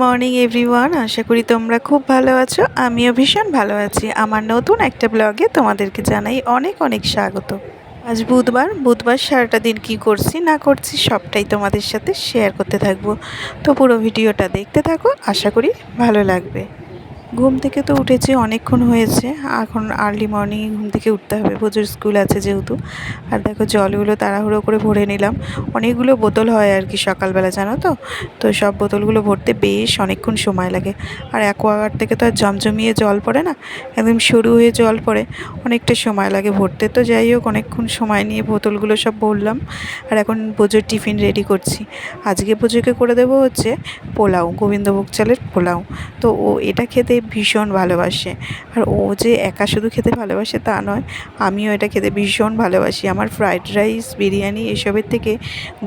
Morning everyone আশা করি তোমরা খুব ভালো আছো। আমিও ভীষণ ভালো আছি। আমার নতুন একটা ব্লগে তোমাদেরকে জানাই অনেক অনেক স্বাগত। আজ বুধবার। বুধবার সারাটা দিন কি করছি, না করছি সবটাই তোমাদের সাথে শেয়ার করতে থাকব। তো পুরো ভিডিওটা দেখতে থাকো। আশা করি ভালো লাগবে। ঘুম থেকে তো উঠেছি, অনেকক্ষণ হয়েছে। এখন আর্লি মর্নিং ঘুম থেকে উঠতে হবে। প্রচুর স্কুল আছে যেহেতু। আর দেখো জলগুলো তাড়াহুড়ো করে ভরে নিলাম। অনেকগুলো বোতল হয় আর কি সকালবেলা, জানো তো? তো সব বোতলগুলো ভরতে বেশ অনেকক্ষণ সময় লাগে। আর অ্যাকোয়াগার্ড থেকে তো আর জমজমিয়ে জল পড়ে না? একদম সরু হয়ে জল পড়ে। অনেকটা সময় লাগে ভরতে। তো যাই হোক, অনেকক্ষণ সময় নিয়ে বোতলগুলো সব ভরলাম। আর এখন পুজোর টিফিন রেডি করছি। আজকে পুজোকে করে দেবো হচ্ছে পোলাও, গোবিন্দভোগ চালের পোলাও। তো ও, এটা খেতে ভীষণ ভালোবাসে। আর ও যে একা শুধু খেতে ভালোবাসে তা নয়, আমিও এটা খেতে ভীষণ ভালোবাসি। আমার ফ্রাইড রাইস, বিরিয়ানি এসবের থেকে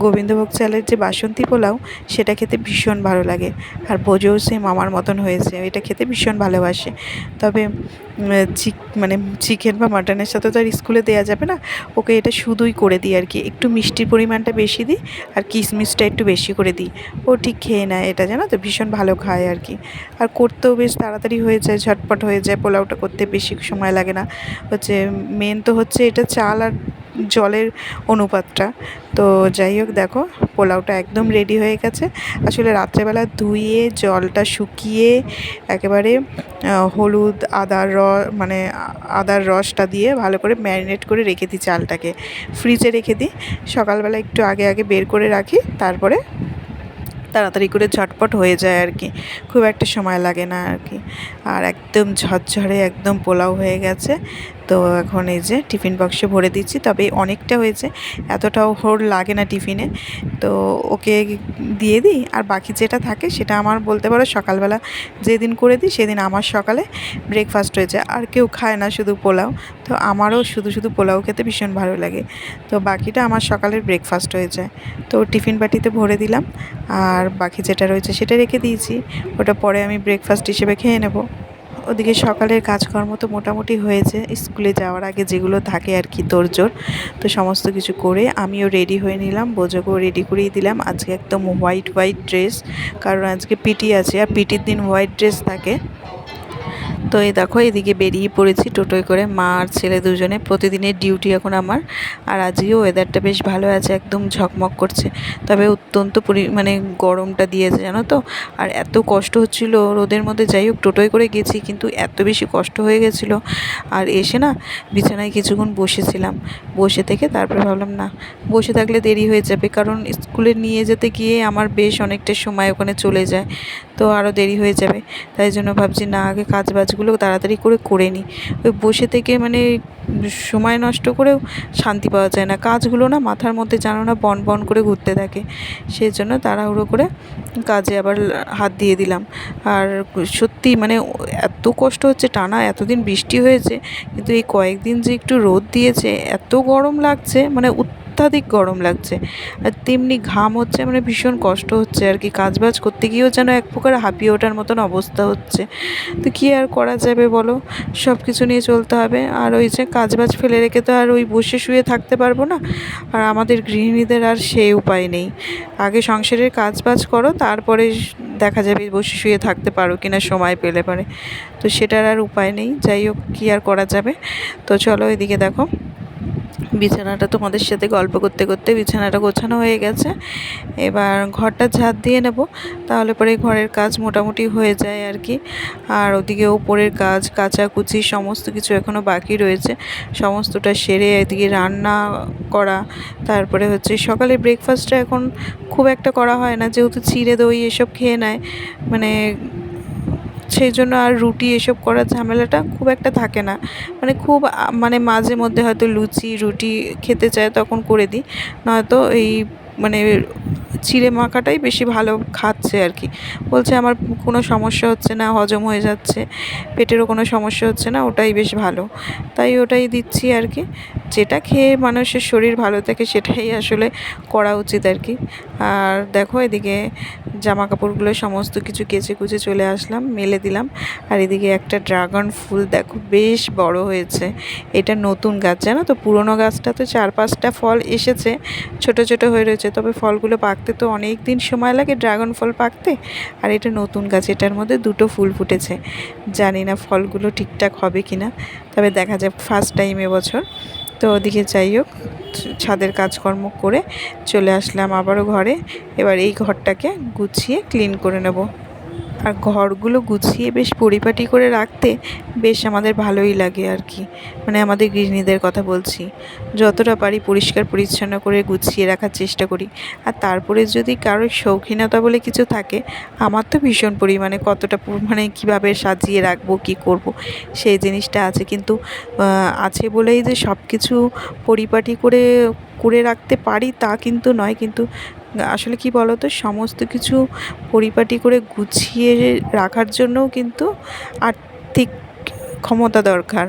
গোবিন্দভোগ চালের যে বাসন্তী পোলাও, সেটা খেতে ভীষণ ভালো লাগে। আর বোঝেও সেম আমার মতন হয়েছে, এটা খেতে ভীষণ ভালোবাসে। তবে চিক মানে চিকেন বা মাটনের সাথে তো আর স্কুলে দেওয়া যাবে না, ওকে এটা শুধুই করে দিই আর কি। একটু মিষ্টির পরিমাণটা বেশি দিই আর কিশমিশটা একটু বেশি করে দিই। ও ঠিক খেয়ে নেয় এটা, জানো তো? ভীষণ ভালো খায় আর কি। আর করতেও বেশ তাড়াতাড়ি হয়ে যায়, ঝটপট হয়ে যায় পোলাওটা করতে বেশি সময় লাগে না। হচ্ছে মেন তো হচ্ছে এটা চাল আর জলের অনুপাতটা। তো যাই হোক দেখো, পোলাওটা একদম রেডি হয়ে গেছে। আসলে রাত্রেবেলা ধুয়ে, জলটা শুকিয়ে, একেবারে হলুদ, আদার র মানে আদার রসটা দিয়ে ভালো করে ম্যারিনেট করে রেখে দিই চালটাকে। ফ্রিজে রেখে দিই। সকালবেলা একটু আগে আগে বের করে রাখি, তারপরে তাড়াতাড়ি করে ঝটপট হয়ে যায় আর কি। খুব একটা সময় লাগে না আর কি। আর একদম ঝরঝরে একদম পোলাও হয়ে গেছে। তো এখন এই যে টিফিন বক্সে ভরে দিচ্ছি, তবে অনেকটা হয়েছে, এতটাও ওর লাগে না টিফিনে। তো ওকে দিয়ে দিই, আর বাকি যেটা থাকে সেটা আমার বলতে পারো সকালবেলা যেদিন করে দিই সেদিন আমার সকালে ব্রেকফাস্ট হয়ে যায় আর কেউ খায় না শুধু পোলাও। তো আমারও শুধু শুধু পোলাও খেতে ভীষণ ভালো লাগে। তো বাকিটা আমার সকালের ব্রেকফাস্ট হয়ে যায় তো টিফিন বাটিতে ভরে দিলাম, আর বাকি যেটা রয়েছে সেটা রেখে দিয়েছি, ওটা পরে আমি ব্রেকফাস্ট হিসেবে খেয়ে নেব। ওদিকে সকালের কাজকর্ম তো মোটামুটি হয়েছে। স্কুলে যাওয়ার আগে যেগুলো থাকে আর কি তোরজোর, তো সমস্ত কিছু করে আমিও রেডি হয়ে নিলাম, বোঝোকেও রেডি করেই দিলাম। আজকে একদম হোয়াইট হোয়াইট ড্রেস কারণ আজকে পিটি আছে, আর পিটির দিন হোয়াইট ড্রেস থাকে। তো এই দেখো, এদিকে বেরিয়ে পড়েছি টোটোয় করে। মা আর ছেলে দুজনে প্রতিদিনের ডিউটি এখন আমার। আর আজকেও ওয়েদারটা বেশ ভালো আছে, একদম ঝকমক করছে। তবে অত্যন্ত পরি মানে গরমটা দিয়েছে, জানো তো? আর এত কষ্ট হচ্ছিল রোদের মধ্যে। যাই হোক, টোটোয় করে গেছি, কিন্তু এত বেশি কষ্ট হয়ে গেছিল। আর এসে না, বিছানায় কিছুক্ষণ বসেছিলাম। বসে থেকে তারপরে ভাবলাম, না, বসে থাকলে দেরি হয়ে যাবে। কারণ স্কুলে নিয়ে যেতে গিয়ে আমার বেশ অনেকটা সময় ওখানে চলে যায়। তো আরও দেরি হয়ে যাবে। তাই জন্য ভাবছি, না, আগে কাজ বাজগুলো তাড়াতাড়ি করে করে নিই। ওই বসে থেকে মানে সময় নষ্ট করেও শান্তি পাওয়া যায় না। কাজগুলো না মাথার মধ্যে জানো না বন বন করে ঘুরতে থাকে। সেই জন্য তাড়াহুড়ো করে কাজে আবার হাত দিয়ে দিলাম। আর সত্যি মানে এত কষ্ট হচ্ছে, টানা এতদিন বৃষ্টি হয়েছে, কিন্তু এই কয়েকদিন যে একটু রোদ দিয়েছে, এত গরম লাগছে মানে অত্যাধিক গরম লাগছে। আর তেমনি ঘাম হচ্ছে মানে ভীষণ কষ্ট হচ্ছে আর কি। কাজ বাজ করতে গিয়েও যেন এক প্রকার হাঁপিয়ে ওঠার মতন অবস্থা হচ্ছে। তো কী আর করা যাবে বলো? সব কিছু নিয়ে চলতে হবে। আর ওই যে কাজ বাজ ফেলে রেখে তো আর ওই বসে শুয়ে থাকতে পারব না। আর আমাদের গৃহিণীদের আর সেই উপায় নেই। আগে সংসারের কাজ বাজ করো, তারপরে দেখা যাবে বসে শুয়ে থাকতে পারো কিনা সময় পেলে পারে। তো সেটার আর উপায় নেই। যাই হোক, কী আর করা যাবে? তো চলো এদিকে দেখো। বিছানাটা তোমাদের সাথে গল্প করতে করতে বিছানাটা গোছানো হয়ে গেছে। এবার ঘরটা ঝাঁট দিয়ে নেব, তাহলে পরে ঘরের কাজ মোটামুটি হয়ে যায় আর কি। আর ওদিকে ওপরের কাজ কাচাকুচি সমস্ত কিছু এখনও বাকি রয়েছে। সমস্তটা সেরে এদিকে রান্না করা, তারপরে হচ্ছে সকালে ব্রেকফাস্টটা এখন খুব একটা করা হয় না, যেহেতু চিড়ে দই এসব খেয়ে নেয়। মানে সেই জন্য আর রুটি এসব করার ঝামেলাটা খুব একটা থাকে না। মানে খুব মানে মাঝে মধ্যে হয়তো লুচি, রুটি খেতে চায় তখন করে দিই। নয়তো এই মানে চিড়ে মাখাটাই বেশি ভালো খাচ্ছে আর কি। বলছে আমার কোনো সমস্যা হচ্ছে না, হজম হয়ে যাচ্ছে, পেটেরও কোনো সমস্যা হচ্ছে না, ওটাই বেশ ভালো। তাই ওটাই দিচ্ছি আর কি। যেটা খেয়ে মানুষের শরীর ভালো থাকে সেটাই আসলে করা উচিত আর কি। আর দেখো এদিকে জামা কাপড়গুলো সমস্ত কিছু কেচে কুচে চলে আসলাম, মেলে দিলাম। আর এদিকে একটা ড্রাগন ফুল দেখো, বেশ বড় হয়েছে। এটা নতুন গাছ, জানো তো? পুরনো গাছটা তো চার পাঁচটা ফল এসেছে, ছোট ছোট হয়ে রয়েছে, তবে ফলগুলো পাকতে পাকতে তো অনেক দিন সময় লাগে ড্রাগন ফল পাকতে। আর এটা নতুন গাছ, এটার মধ্যে দুটো ফুল ফুটেছে। জানি না ফলগুলো ঠিকঠাক হবে কি না তবে দেখা যাক ফার্স্ট টাইম এবছর। তো ওদিকে যাই হোক, ছাদের কাজকর্ম করে চলে আসলাম আবারও ঘরে। এবার এই ঘরটাকে গুছিয়ে ক্লিন করে নেব। আর ঘরগুলো গুছিয়ে বেশ পরিপাটি করে রাখতে বেশ আমাদের ভালোই লাগে আর কি। মানে আমাদের গৃহিণীদের কথা বলছি। যতটা পারি পরিষ্কার পরিচ্ছন্ন করে গুছিয়ে রাখার চেষ্টা করি। আর তারপরে যদি কারোর শৌখিনতা বলে কিছু থাকে, আমার তো ভীষণ পরিমাণে কতটা মানে কীভাবে সাজিয়ে রাখব, কী করব, সেই জিনিসটা আছে। কিন্তু আছে বলেই যে সব কিছু পরিপাটি করে করে রাখতে পারি তা কিন্তু নয়, কিন্তু আসলে কি বলতো, সমস্ত কিছু পরিপাটি করে গুছিয়ে রাখার জন্যও কিন্তু আর্থিক ক্ষমতা দরকার।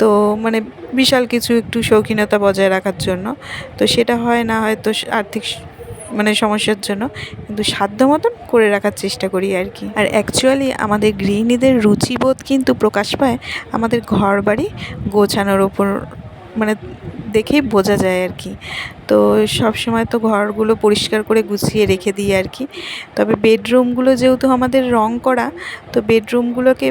তো মানে বিশাল কিছু একটু শৌখিনতা বজায় রাখার জন্য। তো সেটা হয় না হয়তো আর্থিক মানে সমস্যার জন্য, কিন্তু সাধ্য মতন করে রাখার চেষ্টা করি আর কি। আর অ্যাকচুয়ালি আমাদের গৃহিণীদের রুচিবোধ কিন্তু প্রকাশ পায় আমাদের ঘর বাড়ি গোছানোর ওপর মানে দেখেই বোঝা যায় আর কি। তো সব সময় তো ঘরগুলো পরিষ্কার করে গুছিয়ে রেখে দিই আর কি। তবে বেডরুমগুলো যেহেতু আমাদের রং করা, তো বেডরুমগুলোকে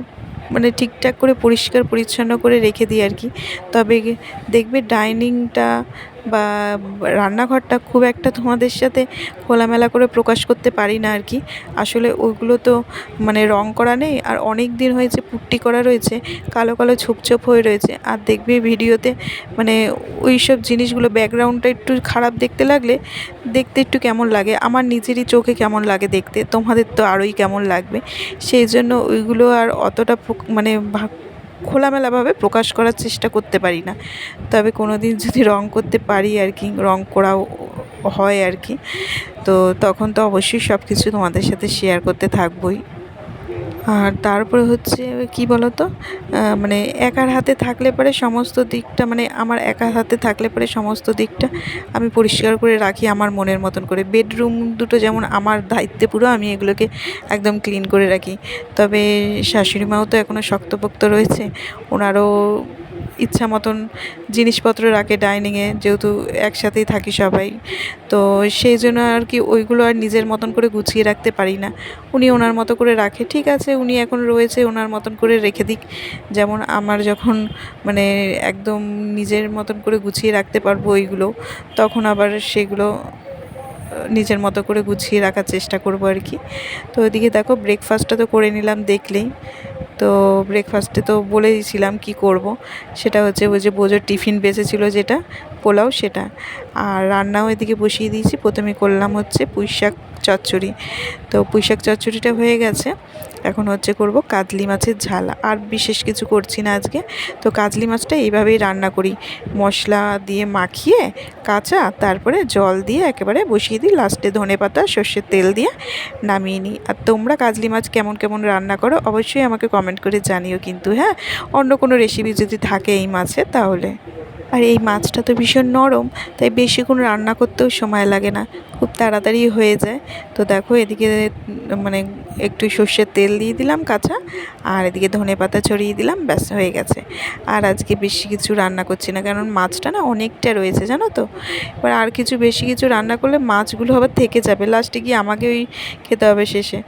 মানে ঠিকঠাক করে পরিষ্কার পরিচ্ছন্ন করে রেখে দিই আর কি। তবে দেখবে ডাইনিংটা বা রান্নাঘরটা খুব একটা তোমাদের সাথে খোলামেলা করে প্রকাশ করতে পারি না আর কি। আসলে ওইগুলো তো মানে রং করা নেই আর অনেক দিন হয়েছে পুট্টি করা রয়েছে, কালো কালো ছোপ হয়ে রয়েছে। আর দেখবে ভিডিওতে মানে ওই সব জিনিসগুলো ব্যাকগ্রাউন্ডটা একটু খারাপ দেখতে লাগলে দেখতে একটু কেমন লাগে, আমার নিজেরই চোখে কেমন লাগে দেখতে, তোমাদের তো আরোই কেমন লাগবে। সেই জন্য ওইগুলো আর অতটা মানে খোলামেলাভাবে প্রকাশ করার চেষ্টা করতে পারি না। তবে কোনো দিন যদি রং করতে পারি আর কি, রং করাও হয় আর কি, তো তখন তো অবশ্যই সব কিছু তোমাদের সাথে শেয়ার করতে থাকবোই। আর তারপরে হচ্ছে, কি বলতো? মানে একার হাতে থাকলে পরে সমস্ত দিকটা মানে আমার একার হাতে থাকলে পরে সমস্ত দিকটা আমি পরিষ্কার করে রাখি আমার মনের মতন করে। বেডরুম দুটো যেমন আমার দায়িত্বে পুরো, আমি এগুলোকে একদম ক্লিন করে রাখি। তবে শাশুড়ি মাও তো এখনও শক্তপোক্ত রয়েছে, ওনারও ইচ্ছা মতন জিনিসপত্র রাখে ডাইনিংয়ে, যেহেতু একসাথেই থাকি সবাই। তো সেই জন্য আর কি ওইগুলো আর নিজের মতন করে গুছিয়ে রাখতে পারি না। উনি ওনার মতো করে রাখে, ঠিক আছে, উনি এখন রয়েছে, ওনার মতন করে রেখে দিক। যেমন আমার যখন মানে একদম নিজের মতন করে গুছিয়ে রাখতে পারব ওইগুলো, তখন আবার সেগুলো নিজের মতো করে গুছিয়ে রাখার চেষ্টা করব আর কি। তো ওইদিকে দেখো ব্রেকফাস্টটা তো করে নিলাম দেখলেই। তো ব্রেকফাস্টে তো বলে কী করব। সেটা হচ্ছে ওই যে বোঝোর টিফিন বেঁচেছিল যেটা, পোলাও সেটা। আর রান্নাও এদিকে বসিয়ে দিয়েছি। প্রথমে করলাম হচ্ছে পুঁই শাক চচ্চড়ি। তো পুঁই শাক চচ্চড়িটা হয়ে গেছে। এখন হচ্ছে করব কাতলি মাছের ঝাল। আর বিশেষ কিছু করছি না আজকে। তো কাতলি মাছটা এইভাবেই রান্না করি। মশলা দিয়ে মাখিয়ে, কাঁচা, তারপরে জল দিয়ে একেবারে বসিয়ে দিই। লাস্টে ধনে পাতা, সর্ষের তেল দিয়ে নামিয়ে নিই। আর তোমরা কাজলি মাছ কেমন কেমন রান্না করো অবশ্যই আমাকে কমেন্ট করে জানিও কিন্তু হ্যাঁ? অন্য কোনো রেসিপি যদি থাকে এই মাছের তাহলে। আর এই মাছটা তো ভীষণ নরম, তাই বেশিক্ষণ রান্না করতেও সময় লাগে না। খুব তাড়াতাড়ি হয়ে যায়। তো দেখো এদিকে মানে একটু সর্ষের তেল দিয়ে দিলাম কাঁচা, আর এদিকে ধনে পাতা ছড়িয়ে দিলাম, ব্যাস হয়ে গেছে। আর আজকে বেশি কিছু রান্না করছি না, কারণ মাছটা না অনেকটা রয়েছে, জানো তো? এবার আর কিছু বেশি কিছু রান্না করলে মাছগুলো আবার থেকে যাবে, লাস্টে গিয়ে আমাকে ওই খেতে হবে শেষে।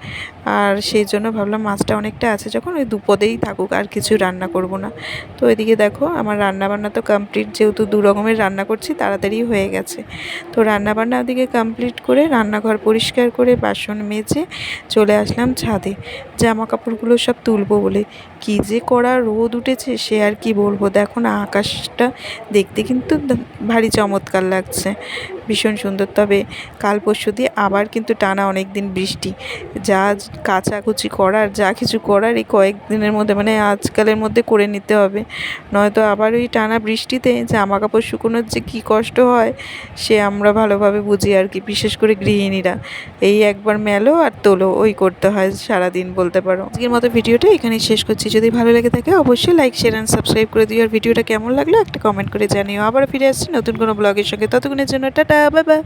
আর সেই জন্য ভাবলাম মাছটা অনেকটা আছে, যখন ওই দুপদেই থাকুক, আর কিছু রান্না করব না। তো এদিকে দেখো, আমার রান্না বান্না তো কমপ্লিট যেহেতু দু রকমের রান্না করছি, তাড়াতাড়ি হয়ে গেছে। তো রান্না বান্না ওদিকে কমপ্লিট করে রান্নাঘর পরিষ্কার করে বাসন মেজে চলে আসলাম। ছাদে। জামা কাপড়গুলো সব তুলবো বলে। কি যে করা রোদ উঠেছে, সে আর কি বলব? দেখো না, আকাশটা দেখতে কিন্তু ভারী চমৎকার লাগছে। ভীষণ সুন্দর। তবে কাল পরশু দিয়ে আবার কিন্তু টানা অনেক দিন বৃষ্টি। যা কাচাকুচি করার, যা কিছু করার এই কয়েকদিনের মধ্যে মানে আজকালের মধ্যে করে নিতে হবে। নয়তো আবার ওই টানা বৃষ্টিতে জামা কাপড় শুকোনোর যে কী কষ্ট হয়, সে আমরা ভালোভাবে বুঝি আর কি, বিশেষ করে গৃহিণীরা। এই একবার মেলো আর তোলো, ওই করতে হয় সারাদিন বলতে পারো। আজকের মতো ভিডিওটা এখানেই শেষ করছি। যদি ভালো লেগে থাকে অবশ্যই লাইক, শেয়ার অ্যান্ড সাবস্ক্রাইব করে দিও। আর ভিডিওটা কেমন লাগল একটা কমেন্ট করে জানিও। আবার ফিরে আসছি নতুন কোনো ব্লগের সঙ্গে। ততক্ষণের জন্য টাটা বাই বাই